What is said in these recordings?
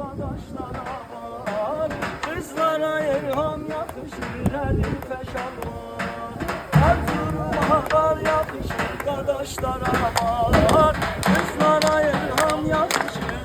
arkadaşlara var Kızlara Erhan yakışır Elif'e şalvar Erzurum'a var yakışır kardeşlere var Kızlara Erhan yakışır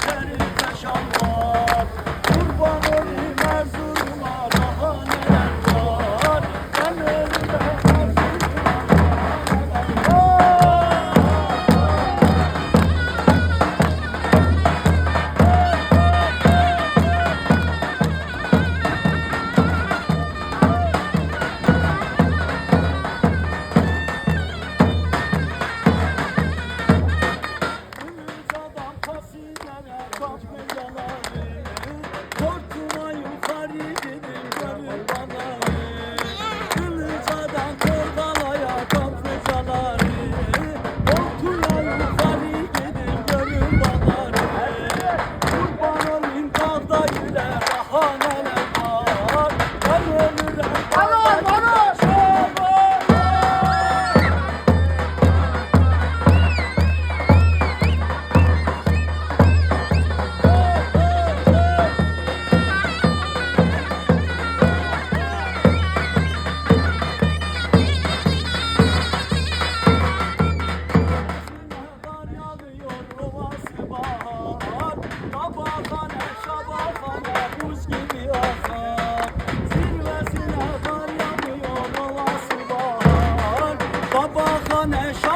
我难受。